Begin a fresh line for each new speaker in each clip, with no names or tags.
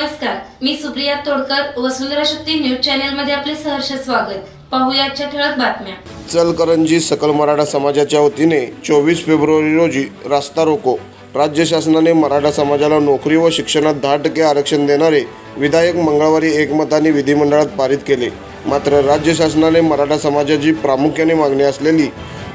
नमस्कार मी सुप्रिया तोडकर वसुंधरा शक्ती न्यूज चॅनलमध्ये आपले सहर्ष स्वागत. पाहुयाच्या ठळक बातम्या.
चलकरंजी सकल मराठा समाजाच्या वतीने चोवीस फेब्रुवारी रोजी रास्ता रोको. राज्य शासनाने मराठा समाजाला नोकरी व शिक्षणात दहा टक्के आरक्षण देणारे विधायक मंगळवारी एकमताने विधिमंडळात पारित केले. मात्र राज्य शासनाने मराठा समाजाची प्रामुख्याने मागणी असलेली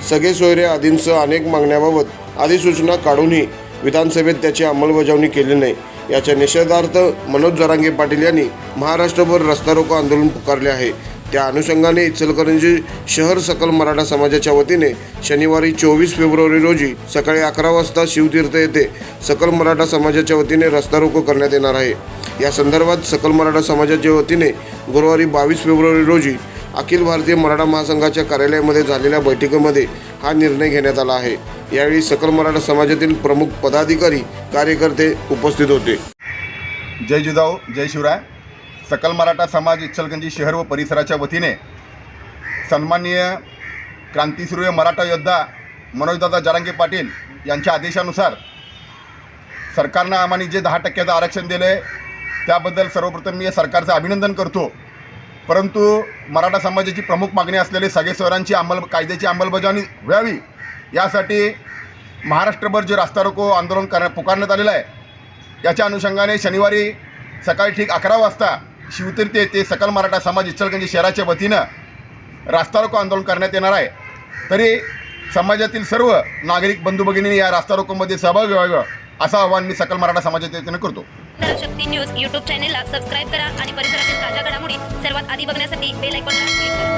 सगळे सोयरे आदींसह अनेक मागण्याबाबत अधिसूचना काढूनही विधानसभेत त्याची अंमलबजावणी केली नाही. याच्या निषेधार्थ मनोज जरांगे पाटील यांनी महाराष्ट्रभर रस्ता रोको आंदोलन पुकारले आहे. त्या अनुषंगाने इचलकरंजी शहर सकल मराठा समाजाच्या वतीने शनिवारी चोवीस फेब्रुवारी रोजी सकाळी अकरा वाजता शिवतीर्थ येथे सकल मराठा समाजाच्या वतीने रस्ता रोको करण्यात येणार आहे. या संदर्भात सकल मराठा समाजाच्या वतीने गुरुवारी बावीस फेब्रुवारी रोजी अखिल भारतीय मराठा महासंघाच्या कार्यालयामध्ये झालेल्या बैठकीमध्ये हा निर्णय घेण्यात आला आहे. यावेळी सकल मराठा समाजातील प्रमुख पदाधिकारी कार्यकर्ते उपस्थित होते.
जय जिजाऊ जय शिवराय. सकल मराठा समाज इचलगंजी शहर व परिसराच्या वतीने सन्माननीय क्रांतीसूर्य मराठा योद्धा मनोजदादा जारांगे पाटील यांच्या आदेशानुसार सरकारनं आम्हाला जे दहा टक्क्याचं आरक्षण दिलं आहे त्याबद्दल सर्वप्रथम मी या सरकारचं अभिनंदन करतो. परंतु मराठा समाजाची प्रमुख मागणी असलेली सगळे स्वरांची अंमल कायद्याची अंमलबजावणी व्हावी. यासाठी महाराष्ट्रभर जे रास्ता रोको आंदोलन कर पुकारण्यात आलेलं आहे याच्या अनुषंगाने शनिवारी सकाळी ठीक अकरा वाजता शिवतीर्थ येथे सकल मराठा समाज इचलगंजी शहराच्या वतीनं रास्ता रोको आंदोलन करण्यात येणार आहे. तरी समाजातील सर्व नागरिक बंधू भगिनींनी या रास्ता रोकोमध्ये सहभागी व्हावं असं आवाहन मी सकल मराठा समाजाच्या वतीनं करतो.
शक्ती न्यूज यूट्यूब चॅनेलला सबस्क्राईब करा आणि परिसरातील आधी बघण्यासाठी बेल आयकॉनला क्लिक करा.